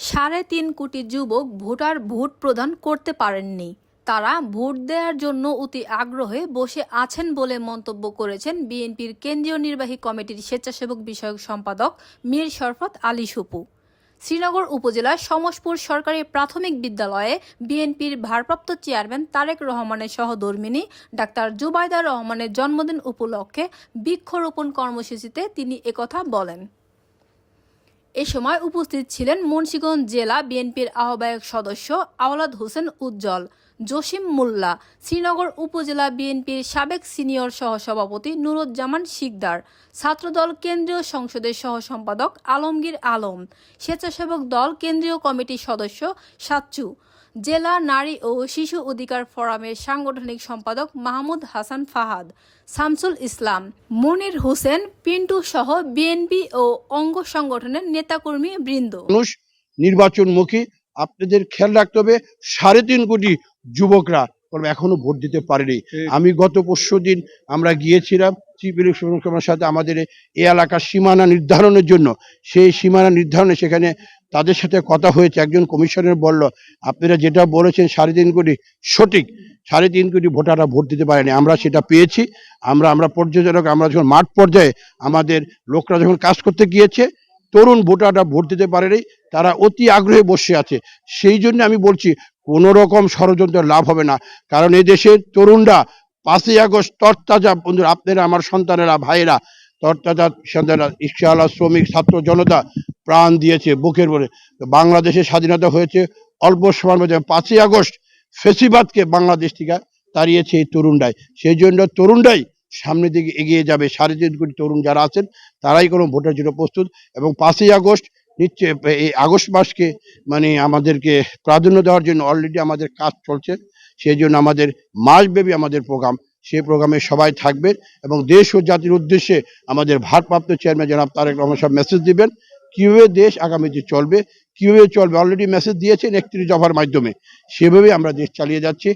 সাড়ে তিন কোটি যুবক ভোটার ভোট প্রদান করতে পারেননি। তারা ভোট দেওয়ার জন্য অতি আগ্রহে বসে আছেন বলে মন্তব্য করেছেন বিএনপির কেন্দ্রীয় নির্বাহী কমিটির স্বেচ্ছাসেবক বিষয়ক সম্পাদক মীর শরফত আলী সুপু। শ্রীনগর উপজেলার সমসপুর সরকারি প্রাথমিক বিদ্যালয়ে বিএনপির ভারপ্রাপ্ত চেয়ারম্যান তারেক রহমানের সহধর্মিনী ডাক্তার জুবাইদা রহমানের জন্মদিন উপলক্ষে বৃক্ষরোপণ কর্মসূচিতে তিনি একথা বলেন। এ সময় উপস্থিত ছিলেন মুন্সীগঞ্জ জেলা বিএনপির আহ্বায়ক সদস্য আওলাদ হোসেন উজ্জ্বল, জসিম মোল্লা, শ্রীনগর উপজেলা বিএনপির সাবেক সিনিয়র সহসভাপতি নুরুজ্জামান শিকদার, ছাত্রদল কেন্দ্রীয় সংসদের সহসম্পাদক আলমগীর আলম, স্বেচ্ছাসেবক দল কেন্দ্রীয় কমিটির সদস্য সাচ্চু জেলা নারী ও শিশু অধিকার ফোরামের সাংগঠনিক সম্পাদক মাহমুদ হাসান ফাহাদ শামসুল ইসলাম মনির হোসেন পিন্টু সহ বিএনপি ও অঙ্গ সংগঠনের নেতাকর্মী বৃন্দ। মানুষ নির্বাচনমুখী আপনাদের খেয়াল রাখতে হবে সাড়ে তিন কোটি যুবকরা এখনও ভোট দিতে পারেনি। আমি গত পরশু দিন আমরা গিয়েছিলাম চিফ ইলেকশন সাথে আমাদের এই এলাকার সীমানা নির্ধারণের জন্য। সেই সীমানা নির্ধারণে সেখানে তাদের সাথে কথা হয়েছে, একজন কমিশনার বলল, আপনারা যেটা বলেছেন সাড়ে তিন কোটি সঠিক, সাড়ে তিন কোটি ভোটাররা ভোট দিতে পারেনি, আমরা সেটা পেয়েছি, আমরা আমরা পর্যটক, আমরা যখন মাঠ পর্যায়ে আমাদের লোকরা যখন কাজ করতে গিয়েছে, তরুণ ভোটাররা ভোট দিতে পারেনি, তারা অতি আগ্রহে বসে আছে, সেই জন্য আমি বলছি, কোনো রকম ষড়যন্ত্র লাভ হবে না, কারণ এই দেশের তরুণরা পাঁচই আগস্ট তরতাজা, বন্ধুরা, আপনারা আমার সন্তানেরা, ভাইয়েরা, তরতাজা সন্তানেরা রিক্সাওয়ালা শ্রমিক, ছাত্র, জনতা প্রাণ দিয়েছে বুকের বলে বাংলাদেশের স্বাধীনতা হয়েছে অল্প সময়ের মধ্যে। পাঁচই আগস্ট ফেসিবাদকে বাংলাদেশ থেকে তাড়িয়েছে এই তরুণরাই। সেই জন্য তরুণরাই সামনের দিকে এগিয়ে যাবে। সাড়ে তিন কোটি তরুণ যারা আছেন, তারাই কোনো ভোটের জন্য প্রস্তুত। এবং পাঁচই আগস্ট নিশ্চয় এই আগস্ট মাসকে মানে আমাদেরকে প্রাধান্য দেওয়ার জন্য অলরেডি আমাদের কাজ চলছে। সেই জন্য আমাদের মাসব্যাপী আমাদের প্রোগ্রাম, সেই প্রোগ্রামে সবাই থাকবেন এবং দেশ ও জাতির উদ্দেশ্যে আমাদের ভারপ্রাপ্ত চেয়ারম্যান জনাব তারেক রহমান সাহেব মেসেজ দিবেন। কীভাবে দেশ আগামীতে চলবে, কীভাবে চলবে? অলরেডি মেসেজ দিয়েছেন একত্রিশ দফার মাধ্যমে। সেভাবে আমরা দেশ চালিয়ে যাচ্ছি।